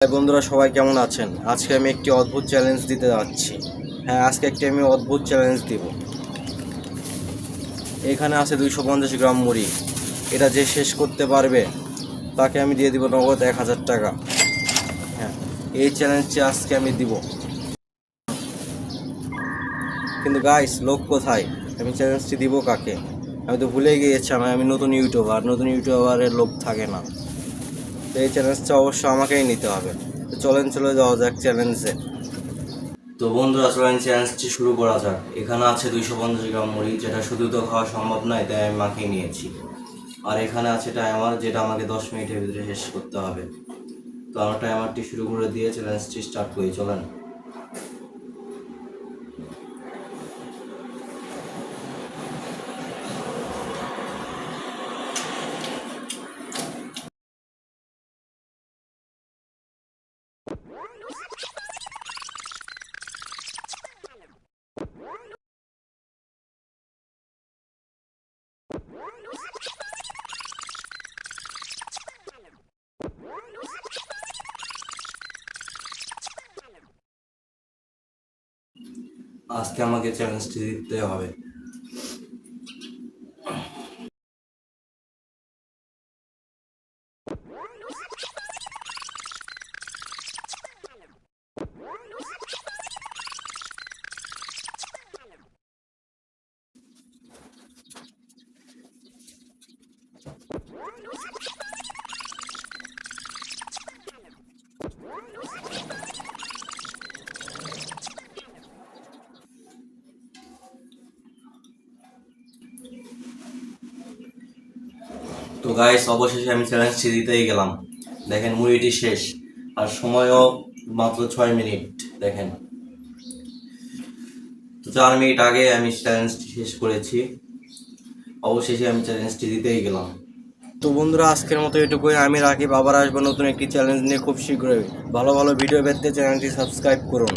High বন্ধুরা, সবাই কেমন আছেন? আজকে আমি একটি অদ্ভুত চ্যালেঞ্জ দিতে যাচ্ছি। হ্যাঁ আজকে একটি আমি অদ্ভুত চ্যালেঞ্জ দিব। এখানে আছে দুইশো পঞ্চাশ গ্রাম মুড়ি। এটা যে শেষ করতে পারবে, তাকে আমি দিয়ে দিব নগদ এক হাজার টাকা। হ্যাঁ এই চ্যালেঞ্জটি আজকে আমি দিব। কিন্তু গাইস লোক কোথায়? আমি চ্যালেঞ্জটি দিব কাকে? আমি তো ভুলে গিয়েছিলাম আমি নতুন ইউটিউবার নতুন ইউটিউবারের লোক থাকে না। তো এই চ্যালেঞ্জটা অবশ্য আমাকেই নিতে হবে। তো চলেন, চলে যাওয়া যাক চ্যালেঞ্জে তো বন্ধুরা, চলেন চ্যালেঞ্জটি শুরু করা যাক। এখানে আছে দুইশো পঞ্চাশ গ্রাম মুড়ি, যেটা শুধু তো খাওয়া সম্ভব নয়, তাই আমি মাখিয়ে নিয়েছি। আর এখানে আছে টাইমার যেটা আমাকে দশ মিনিটের ভিতরে শেষ করতে হবে। তো আমার টাইমারটি শুরু করে দিয়ে চ্যালেঞ্জটি স্টার্ট করি, চলেন। আজকে আমাকে চ্যালেঞ্জটি দিতে হবে। তো গাইস অবশেষে আমি চ্যালেঞ্জটি দিতেই গেলাম। দেখেন মুভিটি শেষ। আর সময়ও মাত্র ছয় মিনিট, দেখেন। তো চার মিনিট আগে আমি চ্যালেঞ্জটি শেষ করেছি। অবশেষে আমি চ্যালেঞ্জটি দিতেই গেলাম। তো বন্ধুরা, আজকের মতো এটুকুই। আমি রাখি বাবার আসব নতুন একটি চ্যালেঞ্জ নিয়ে খুব শীঘ্রই। ভালো ভালো ভিডিও পেতে চ্যানেলটি সাবস্ক্রাইব করুন।